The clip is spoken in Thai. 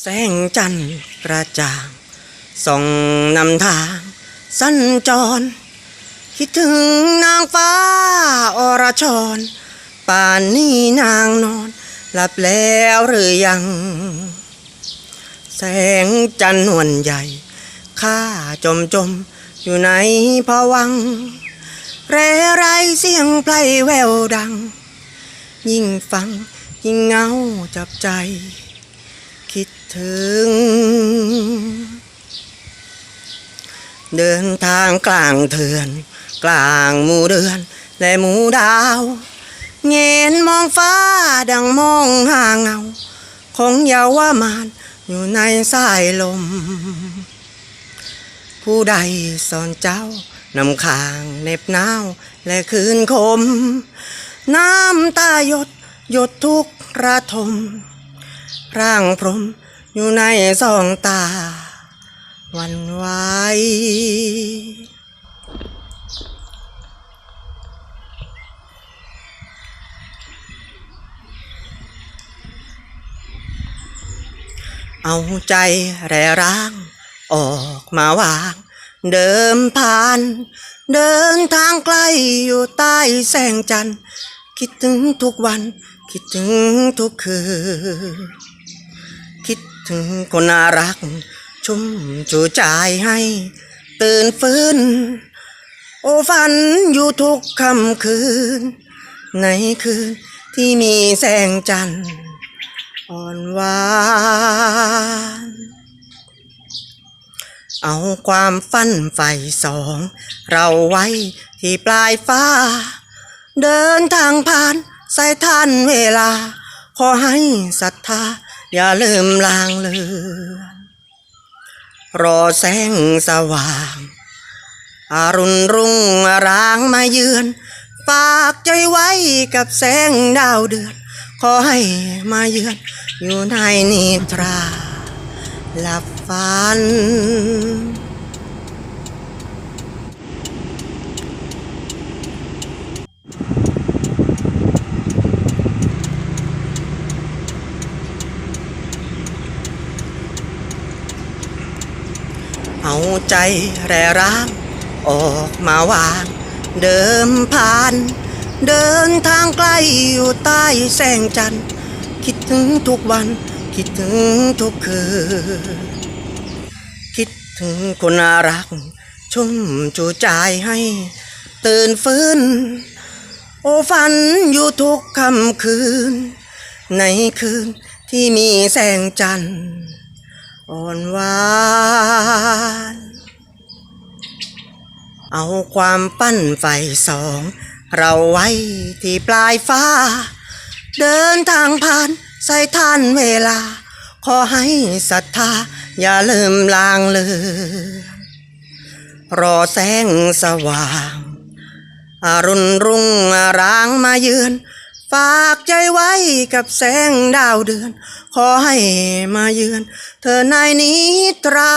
แสงจันทร์กระจ่างส่องนำทาง สัญจร คิดถึงนางฟ้าอรชร ป่านนี้นางนอน หลับแล้วหรือยัง แสงจันทร์นวลใหญ่ ข้าจมจมอยู่ในภวัง เรไรเสียงไพลแววดัง ยิ่งฟัง ยิ่งเงาจับใจ ถึง เดินทางกลางเถื่อน กลางหมู่เดือน และหมู่ดาวเงนมองฟ้าดังมองหาเงา ของเยาวมานอยู่ในสายลม ผู้ใดสอนเจ้านำขางเน็บหนาวและคืนคม น้ำตาหยดหยดทุกระทม ร่างพรม อยู่ในสองตา วันไหวเอาใจแร่ร้าง ออกมาวาง เดิมผ่าน เดินทางไกลอยู่ใต้แสงจันทร์ คิดถึงทุกวัน คิดถึงทุกคืน ถึงคนน่ารัก ชุ่มจูใจให้ ตื่นฟื้น โอฝันอยู่ทุกค่ำคืน ในคืนที่มีแสงจันทร์อ่อนหวานเอาความฝันใฝ่สอง เราไว้ที่ปลายฟ้า เดินทางผ่านสายทานเวลา ขอให้ศรัทธา อย่าลืมลางเลือนรอแสงสว่างอารุณรุ่งรางมาเยือนฝากใจไว้กับแสงดาวเดือน ขอให้มาเยือน อยู่ในนิทราหลับฝันาใจแร่ร้าง ออกมาวาง เดิมผ่าน เดินทางไกลอยู่ใต้แสงจันทร์คิดถึงทุกวันคิดถึงทุกคืนคิดถึงคนรัก ชุ่มจูใจให้ ตื่นฟื้น โอ้ฝันอยู่ทุกค่ำคืน ในคืนที่มีแสงจันทร์อ่อนหวาน เอาความปั้นไฟสอง เราไว้ที่ปลายฟ้า เดินทางผ่านสายทานเวลา ขอให้ศรัทธา อย่าลืมลางเลือรอแสงสว่างอารุณรุ่งรางมาเยือน ฝากใจไว้กับแสงดาวเดือน ขอให้มาเยือน เธอในนิตรา